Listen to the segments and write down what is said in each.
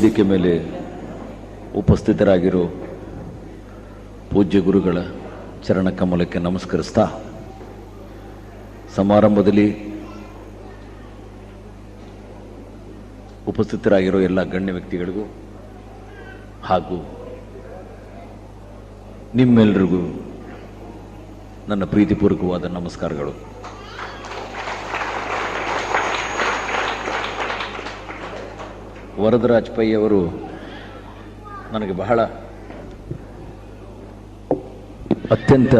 ವೇದಿಕೆ ಮೇಲೆ ಉಪಸ್ಥಿತರಾಗಿರೋ ಪೂಜ್ಯ ಗುರುಗಳ ಚರಣ ಕಮಲಕ್ಕೆ ನಮಸ್ಕರಿಸ್ತಾ ಸಮಾರಂಭದಲ್ಲಿ ಉಪಸ್ಥಿತರಾಗಿರೋ ಎಲ್ಲ ಗಣ್ಯ ವ್ಯಕ್ತಿಗಳಿಗೂ ಹಾಗೂ ನಿಮ್ಮೆಲ್ಲರಿಗೂ ನನ್ನ ಪ್ರೀತಿಪೂರ್ವಕವಾದ ನಮಸ್ಕಾರಗಳು. ವರದರಾಜ್ ಪೈ ಅವರು ನನಗೆ ಬಹಳ ಅತ್ಯಂತ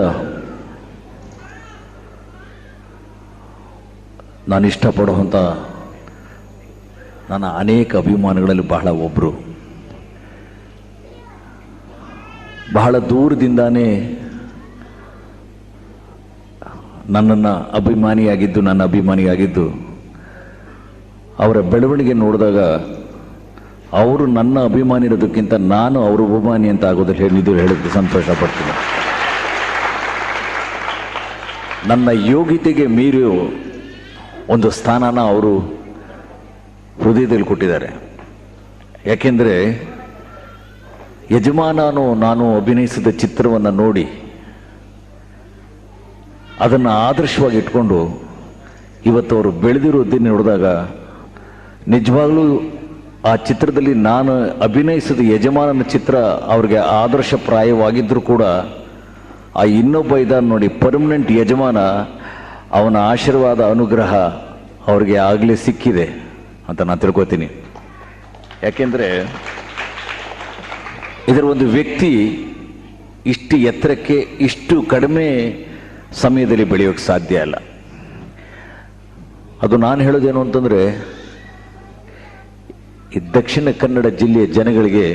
ನಾನು ಇಷ್ಟಪಡುವಂಥ ನನ್ನ ಅನೇಕ ಅಭಿಮಾನಿಗಳಲ್ಲಿ ಬಹಳ ಒಬ್ಬರು ಬಹಳ ದೂರದಿಂದಾನೇ ನನ್ನನ್ನು ಅಭಿಮಾನಿಯಾಗಿದ್ದು ನನ್ನ ಅಭಿಮಾನಿಯಾಗಿದ್ದು ಅವರ ಬೆಳವಣಿಗೆ ನೋಡಿದಾಗ ಅವರು ನನ್ನ ಅಭಿಮಾನಿ ಇರೋದಕ್ಕಿಂತ ನಾನು ಅವರ ಅಭಿಮಾನಿ ಅಂತ ಆಗೋದ್ರಲ್ಲಿ ಹೇಳಿದ್ರು ಹೇಳಕ್ಕೆ ಸಂತೋಷ ಪಡ್ತೀನಿ. ನನ್ನ ಯೋಗ್ಯತೆಗೆ ಮೀರಿ ಒಂದು ಸ್ಥಾನನ ಅವರು ಹೃದಯದಲ್ಲಿ ಕೊಟ್ಟಿದ್ದಾರೆ. ಯಾಕೆಂದರೆ ಯಜಮಾನನು ನಾನು ಅಭಿನಯಿಸಿದ ಚಿತ್ರವನ್ನು ನೋಡಿ ಅದನ್ನು ಆದರ್ಶವಾಗಿ ಇಟ್ಕೊಂಡು ಇವತ್ತು ಅವರು ಬೆಳೆದಿರೋದನ್ನು ನೋಡಿದಾಗ ನಿಜವಾಗ್ಲೂ ಆ ಚಿತ್ರದಲ್ಲಿ ನಾನು ಅಭಿನಯಿಸಿದ ಯಜಮಾನನ ಚಿತ್ರ ಅವ್ರಿಗೆ ಆದರ್ಶಪ್ರಾಯವಾಗಿದ್ದರೂ ಕೂಡ ಆ ಇನ್ನೊಬ್ಬ ಇದ್ದಾನೆ ನೋಡಿ ಪರ್ಮನೆಂಟ್ ಯಜಮಾನ, ಅವನ ಆಶೀರ್ವಾದ, ಅನುಗ್ರಹ ಅವ್ರಿಗೆ ಆಗಲೇ ಸಿಕ್ಕಿದೆ ಅಂತ ನಾನು ತಿಳ್ಕೊತೀನಿ. ಯಾಕೆಂದರೆ ಇದರ ಒಂದು ವ್ಯಕ್ತಿ ಇಷ್ಟು ಎತ್ತರಕ್ಕೆ, ಇಷ್ಟು ಕಡಿಮೆ ಸಮಯದಲ್ಲಿ ಬೆಳೆಯೋಕ್ಕೆ ಸಾಧ್ಯ ಇಲ್ಲ. ಅದು ನಾನು ಹೇಳೋದೇನು ಅಂತಂದರೆ ಈ ದಕ್ಷಿಣ ಕನ್ನಡ ಜಿಲ್ಲೆಯ ಜನಗಳಿಗೆ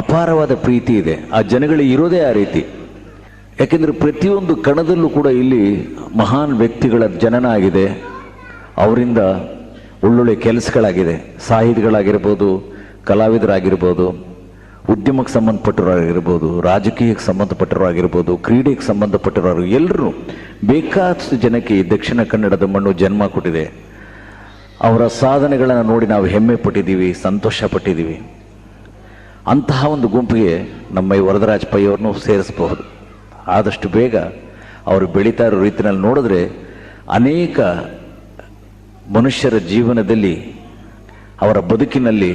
ಅಪಾರವಾದ ಪ್ರೀತಿ ಇದೆ. ಆ ಜನಗಳಿಗೆ ಇರೋದೇ ಆ ರೀತಿ. ಯಾಕೆಂದರೆ ಪ್ರತಿಯೊಂದು ಕಣದಲ್ಲೂ ಕೂಡ ಇಲ್ಲಿ ಮಹಾನ್ ವ್ಯಕ್ತಿಗಳ ಜನನ ಆಗಿದೆ ಅವರಿಂದ ಒಳ್ಳೊಳ್ಳೆ ಕೆಲಸಗಳಾಗಿದೆ. ಸಾಹಿತಿಗಳಾಗಿರ್ಬೋದು, ಕಲಾವಿದರಾಗಿರ್ಬೋದು, ಉದ್ಯಮಕ್ಕೆ ಸಂಬಂಧಪಟ್ಟವರಾಗಿರ್ಬೋದು, ರಾಜಕೀಯಕ್ಕೆ ಸಂಬಂಧಪಟ್ಟವರಾಗಿರ್ಬೋದು, ಕ್ರೀಡೆಗೆ ಸಂಬಂಧಪಟ್ಟವರು ಎಲ್ಲರೂ ಬೇಕಾದಷ್ಟು ಜನಕ್ಕೆ ಈ ದಕ್ಷಿಣ ಕನ್ನಡದ ಮಣ್ಣು ಜನ್ಮ ಕೊಟ್ಟಿದೆ. ಅವರ ಸಾಧನೆಗಳನ್ನು ನೋಡಿ ನಾವು ಹೆಮ್ಮೆ ಪಟ್ಟಿದ್ದೀವಿ, ಸಂತೋಷ ಪಟ್ಟಿದ್ದೀವಿ. ಅಂತಹ ಒಂದು ಗುಂಪಿಗೆ ನಮ್ಮ ಈ ವರದರಾಜ್ ಪೈ ಅವ್ರನ್ನೂ ಸೇರಿಸಬಹುದು. ಆದಷ್ಟು ಬೇಗ ಅವರು ಬೆಳೀತಾ ಇರೋ ರೀತಿಯಲ್ಲಿ ನೋಡಿದ್ರೆ ಅನೇಕ ಮನುಷ್ಯರ ಜೀವನದಲ್ಲಿ ಅವರ ಬದುಕಿನಲ್ಲಿ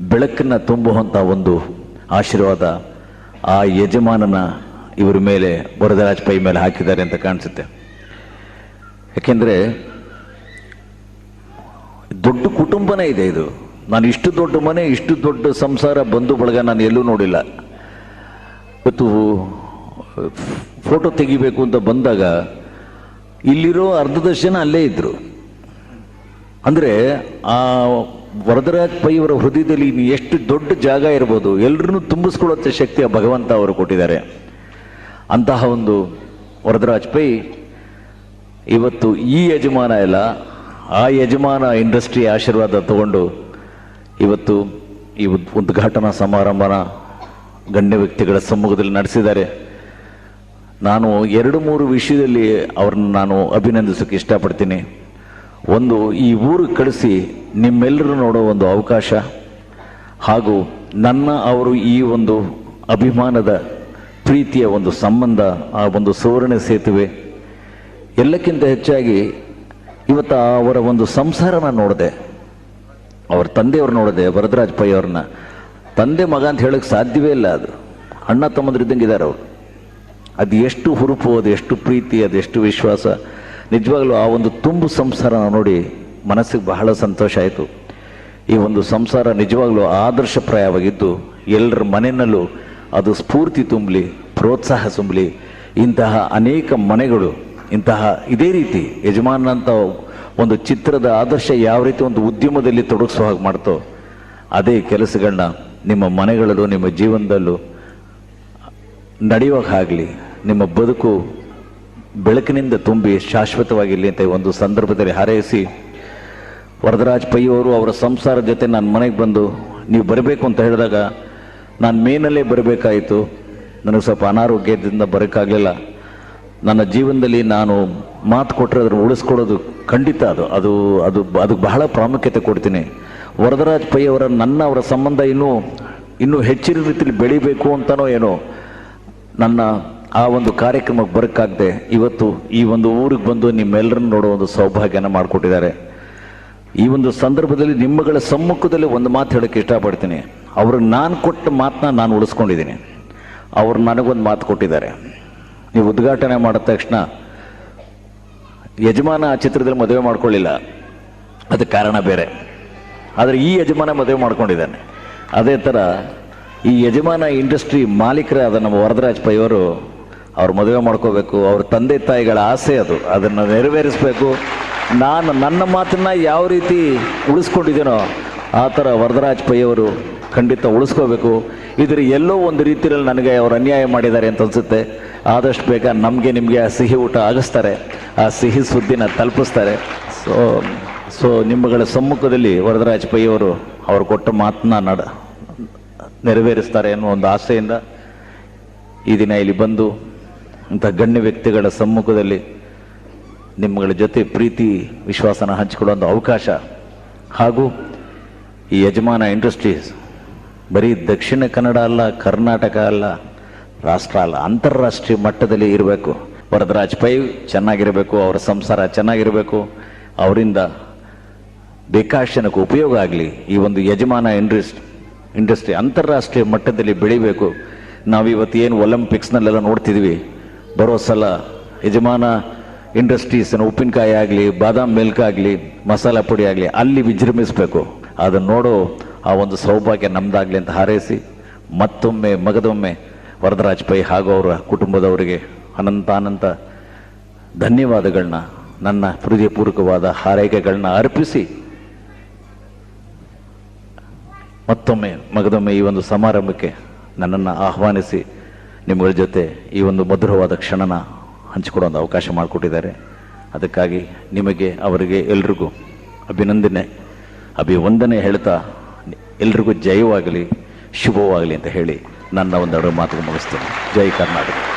ಬೆಳಕನ್ನು ತುಂಬುವಂಥ ಒಂದು ಆಶೀರ್ವಾದ ಆ ಯಜಮಾನನ ಇವರ ಮೇಲೆ ವರದರಾಜ್ ಪೈ ಮೇಲೆ ಹಾಕಿದ್ದಾರೆ ಅಂತ ಕಾಣಿಸುತ್ತೆ. ಯಾಕೆಂದರೆ ದೊಡ್ಡ ಕುಟುಂಬನೇ ಇದೆ ಇದು. ನಾನು ಇಷ್ಟು ದೊಡ್ಡ ಮನೆ, ಇಷ್ಟು ದೊಡ್ಡ ಸಂಸಾರ ಬಂಧು ಬಳಗ ನಾನು ಎಲ್ಲೂ ನೋಡಿಲ್ಲ. ಇವತ್ತು, ಫೋಟೋ ತೆಗಿಬೇಕು ಅಂತ ಬಂದಾಗ, ಇಲ್ಲಿರೋ ಅರ್ಧದಷ್ಟು ಜನ ಅಲ್ಲೇ ಇದ್ರು. ಅಂದರೆ, ಆ ವರದರಾಜ್ ಪೈ ಅವರ ಹೃದಯದಲ್ಲಿ ಎಷ್ಟು ದೊಡ್ಡ ಜಾಗ ಇರ್ಬೋದು ಎಲ್ಲರನ್ನೂ ತುಂಬಿಸ್ಕೊಳ್ಳುವಂಥ ಶಕ್ತಿ ಆ ಭಗವಂತ ಅವರು ಕೊಟ್ಟಿದ್ದಾರೆ. ಅಂತಹ ಒಂದು ವರದರಾಜ್ ಪೈ, ಇವತ್ತು ಈ ಯಜಮಾನ ಇಲ್ಲ ಆ ಯಜಮಾನ ಇಂಡಸ್ಟ್ರಿ ಆಶೀರ್ವಾದ ತಗೊಂಡು ಇವತ್ತು ಈ ಉದ್ಘಾಟನಾ ಸಮಾರಂಭನ ಗಣ್ಯ ವ್ಯಕ್ತಿಗಳ ಸಮ್ಮುಖದಲ್ಲಿ ನಡೆಸಿದ್ದಾರೆ. ನಾನು ಎರಡು ಮೂರು ವಿಷಯದಲ್ಲಿ ಅವ್ರನ್ನ ನಾನು ಅಭಿನಂದಿಸೋಕೆ ಇಷ್ಟಪಡ್ತೀನಿ. ಒಂದು, ಈ ಊರು ಕಳಿಸಿ ನಿಮ್ಮೆಲ್ಲರೂ ನೋಡೋ ಒಂದು ಅವಕಾಶ ಹಾಗೂ ನನ್ನ, ಅವರು ಈ ಒಂದು ಅಭಿಮಾನದ ಪ್ರೀತಿಯ ಒಂದು ಸಂಬಂಧ, ಆ ಒಂದು ಸುವರ್ಣ ಸೇತುವೆ, ಎಲ್ಲಕ್ಕಿಂತ ಹೆಚ್ಚಾಗಿ ಇವತ್ತು ಅವರ ಒಂದು ಸಂಸಾರನ ನೋಡಿದೆ. ಅವ್ರ ತಂದೆಯವ್ರು ನೋಡಿದೆ, ವರದರಾಜ್ ಪೈ ಅವ್ರನ್ನ ತಂದೆ ಮಗ ಅಂತ ಹೇಳಕ್ಕೆ ಸಾಧ್ಯವೇ ಇಲ್ಲ ಅದು. ಅಣ್ಣ ತಮ್ಮದ್ರಿದ್ದಂಗೆ ಇದ್ದಾರೆ ಅವರು. ಅದು ಎಷ್ಟು ಹುರುಪು, ಅದು ಎಷ್ಟು ಪ್ರೀತಿ, ಅದು ಎಷ್ಟು ವಿಶ್ವಾಸ. ನಿಜವಾಗ್ಲೂ ಆ ಒಂದು ತುಂಬು ಸಂಸಾರನ ನೋಡಿ ಮನಸ್ಸಿಗೆ ಬಹಳ ಸಂತೋಷ ಆಯಿತು. ಈ ಒಂದು ಸಂಸಾರ ನಿಜವಾಗ್ಲೂ ಆದರ್ಶಪ್ರಾಯವಾಗಿದ್ದು, ಎಲ್ಲರ ಮನೆಯಲ್ಲೂ ಅದು ಸ್ಫೂರ್ತಿ ತುಂಬಲಿ, ಪ್ರೋತ್ಸಾಹ ತುಂಬಲಿ, ಇಂತಹ ಅನೇಕ ಮನೆಗಳು ಇಂತಹ ಇದೇ ರೀತಿ ಯಜಮಾನಂತ ಒಂದು ಚಿತ್ರದ ಆದರ್ಶ ಯಾವ ರೀತಿ ಒಂದು ಉದ್ಯಮದಲ್ಲಿ ತೊಡಗಿಸೋ ಹಾಗೆ ಮಾಡ್ತೋ, ಅದೇ ಕೆಲಸಗಳನ್ನ ನಿಮ್ಮ ಮನೆಗಳಲ್ಲೂ, ನಿಮ್ಮ ಜೀವನದಲ್ಲೂ ನಡೆಯುವಾಗಲಿ ನಿಮ್ಮ ಬದುಕು ಬೆಳಕಿನಿಂದ ತುಂಬಿ ಶಾಶ್ವತವಾಗಿರಲಿ ಅಂತ ಒಂದು ಸಂದರ್ಭದಲ್ಲಿ ಹಾರೈಸಿ, ವರದರಾಜ್ ಪೈ ಅವರು ಅವರ ಸಂಸಾರದ ಜೊತೆ ನನ್ನ ಮನೆಗೆ ಬಂದು ನೀವು ಬರಬೇಕು ಅಂತ ಹೇಳಿದಾಗ, ನಾನು ಮೇನಲ್ಲೇ ಬರಬೇಕಾಯಿತು. ನನಗೆ ಸ್ವಲ್ಪ ಅನಾರೋಗ್ಯದಿಂದ ಬರೋಕ್ಕಾಗಲಿಲ್ಲ. ನನ್ನ ಜೀವನದಲ್ಲಿ ನಾನು ಮಾತು ಕೊಟ್ಟರೆ ಅದನ್ನು ಉಳಿಸ್ಕೊಳ್ಳೋದು ಖಂಡಿತ ಅದು. ಅದು ಅದು ಅದಕ್ಕೆ ಬಹಳ ಪ್ರಾಮುಖ್ಯತೆ ಕೊಡ್ತೀನಿ. ವರದರಾಜ್ ಪೈ ಅವರ, ನನ್ನ ಅವರ ಸಂಬಂಧ ಇನ್ನೂ ಇನ್ನೂ ಹೆಚ್ಚಿನ ರೀತಿಯಲ್ಲಿ ಬೆಳಿಬೇಕು ಅಂತನೋ ಏನೋ, ನನ್ನ ಆ ಒಂದು ಕಾರ್ಯಕ್ರಮಕ್ಕೆ ಬರೋಕ್ಕಾಗದೆ ಇವತ್ತು ಈ ಒಂದು ಊರಿಗೆ ಬಂದು ನಿಮ್ಮೆಲ್ಲರನ್ನು ನೋಡೋ ಒಂದು ಸೌಭಾಗ್ಯನ ಮಾಡಿಕೊಟ್ಟಿದ್ದಾರೆ. ಈ ಒಂದು ಸಂದರ್ಭದಲ್ಲಿ ನಿಮ್ಮಗಳ ಸಮ್ಮುಖದಲ್ಲಿ ಒಂದು ಮಾತು ಹೇಳೋಕ್ಕೆ ಇಷ್ಟಪಡ್ತೀನಿ. ಅವ್ರಿಗೆ ನಾನು ಕೊಟ್ಟ ಮಾತನ್ನ ನಾನು ಉಳಿಸ್ಕೊಂಡಿದ್ದೀನಿ. ಅವ್ರು ನನಗೊಂದು ಮಾತು ಕೊಟ್ಟಿದ್ದಾರೆ. ನೀವು ಉದ್ಘಾಟನೆ ಮಾಡಿದ ತಕ್ಷಣ ಯಜಮಾನ ಆ ಚಿತ್ರದಲ್ಲಿ ಮದುವೆ ಮಾಡ್ಕೊಳ್ಳಿಲ್ಲ. ಅದಕ್ಕೆ ಕಾರಣ ಬೇರೆ. ಆದರೆ ಈ ಯಜಮಾನ ಮದುವೆ ಮಾಡ್ಕೊಂಡಿದ್ದಾನೆ. ಅದೇ ಥರ ಈ ಯಜಮಾನ ಇಂಡಸ್ಟ್ರಿ ಮಾಲೀಕರಾದ ನಮ್ಮ ವರದರಾಜ್ ಪೈ ಅವರು ಅವ್ರು ಮದುವೆ ಮಾಡ್ಕೋಬೇಕು, ಅವ್ರ ತಂದೆ ತಾಯಿಗಳ ಆಸೆ ಅದು. ಅದನ್ನು ನೆರವೇರಿಸಬೇಕು. ನಾನು ನನ್ನ ಮಾತನ್ನ ಯಾವ ರೀತಿ ಉಳಿಸ್ಕೊಂಡಿದ್ದೀನೋ ಆ ಥರ ವರದರಾಜ್ ಪೈ ಅವರು ಖಂಡಿತ ಉಳಿಸ್ಕೋಬೇಕು. ಇದರ ಎಲ್ಲೋ ಒಂದು ರೀತಿಯಲ್ಲಿ ನನಗೆ ಅವ್ರು ಅನ್ಯಾಯ ಮಾಡಿದ್ದಾರೆ ಅಂತ ಅನ್ಸುತ್ತೆ. ಆದಷ್ಟು ಬೇಗ ನಮಗೆ ನಿಮಗೆ ಆ ಸಿಹಿ ಊಟ ಆಗಿಸ್ತಾರೆ. ಆ ಸಿಹಿ ಸುದ್ದಿನ ತಲುಪಿಸ್ತಾರೆ. ಸೊ ಸೊ ನಿಮ್ಮಗಳ ಸಮ್ಮುಖದಲ್ಲಿ ವರದರಾಜ್ ಪೈ ಅವರು ಕೊಟ್ಟ ಮಾತನ್ನ ನಡ, ನೆರವೇರಿಸ್ತಾರೆ ಅನ್ನೋ ಒಂದು ಆಸೆಯಿಂದ ಈ ದಿನ ಇಲ್ಲಿ ಬಂದು ಇಂಥ ಗಣ್ಯ ವ್ಯಕ್ತಿಗಳ ಸಮ್ಮುಖದಲ್ಲಿ ನಿಮ್ಮಗಳ ಜೊತೆ ಪ್ರೀತಿ, ವಿಶ್ವಾಸನ ಹಂಚಿಕೊಳ್ಳುವಂಥ ಅವಕಾಶ ಹಾಗೂ ಈ ಯಜಮಾನ ಇಂಡಸ್ಟ್ರೀಸ್ ಬರೀ ದಕ್ಷಿಣ ಕನ್ನಡ ಅಲ್ಲ, ಕರ್ನಾಟಕ ಅಲ್ಲ ರಾಷ್ಟ್ರ ಅಲ್ಲ ಅಂತಾರಾಷ್ಟ್ರೀಯ ಮಟ್ಟದಲ್ಲಿ ಇರಬೇಕು. ವರದರಾಜ್ ಪೈ ಚೆನ್ನಾಗಿರಬೇಕು, ಅವರ ಸಂಸಾರ ಚೆನ್ನಾಗಿರಬೇಕು. ಅವರಿಂದ ಬೇಕಾಶನಕ್ಕೆ ಉಪಯೋಗ ಆಗಲಿ. ಈ ಒಂದು ಯಜಮಾನ ಇಂಡಸ್ಟ್, ಇಂಡಸ್ಟ್ರಿ ಅಂತಾರಾಷ್ಟ್ರೀಯ ಮಟ್ಟದಲ್ಲಿ ಬೆಳಿಬೇಕು. ನಾವಿವತ್ತು ಏನು ಒಲಿಂಪಿಕ್ಸ್ನಲ್ಲೆಲ್ಲ ನೋಡ್ತಿದ್ವಿ. ಬರೋ ಸಲ ಯಜಮಾನ ಇಂಡಸ್ಟ್ರೀಸನ್ನು ಉಪ್ಪಿನಕಾಯಿ ಆಗಲಿ, ಬಾದಾಮ್ ಮಿಲ್ಕ್ ಆಗಲಿ, ಮಸಾಲ ಪುಡಿ ಆಗಲಿ, ಅಲ್ಲಿ ವಿಜೃಂಭಿಸಬೇಕು. ಅದನ್ನು ನೋಡೋ, ಆ ಒಂದು ಸೌಭಾಗ್ಯ ನಮ್ದಾಗಲಿ ಅಂತ ಹಾರೈಸಿ, ಮತ್ತೊಮ್ಮೆ, ಮಗದೊಮ್ಮೆ ವರದರಾಜ್ ಪೈ ಹಾಗೂ ಅವರ ಕುಟುಂಬದವರಿಗೆ ಅನಂತಾನಂತ ಧನ್ಯವಾದಗಳನ್ನ, ನನ್ನ ಹೃದಯಪೂರ್ವಕವಾದ ಹಾರೈಕೆಗಳನ್ನ ಅರ್ಪಿಸಿ ಮತ್ತೊಮ್ಮೆ ಮಗದೊಮ್ಮೆ ಈ ಒಂದು ಸಮಾರಂಭಕ್ಕೆ ನನ್ನನ್ನು ಆಹ್ವಾನಿಸಿ ನಿಮ್ಮಗಳ ಜೊತೆ ಈ ಒಂದು ಮಧುರವಾದ ಕ್ಷಣನ ಹಂಚಿಕೊಡೋ ಒಂದು ಅವಕಾಶ ಮಾಡಿಕೊಟ್ಟಿದ್ದಾರೆ. ಅದಕ್ಕಾಗಿ ನಿಮಗೆ, ಅವರಿಗೆ ಎಲ್ರಿಗೂ ಅಭಿನಂದನೆ, ಅಭಿವಂದನೆ ಹೇಳ್ತಾ ಎಲ್ರಿಗೂ ಜಯವಾಗಲಿ, ಶುಭವಾಗಲಿ ಅಂತ ಹೇಳಿ ನನ್ನ ಒಂದೆರಡು ಮಾತು ಮುಗಿಸ್ತೇನೆ. ಜೈ ಕರ್ನಾಟಕ.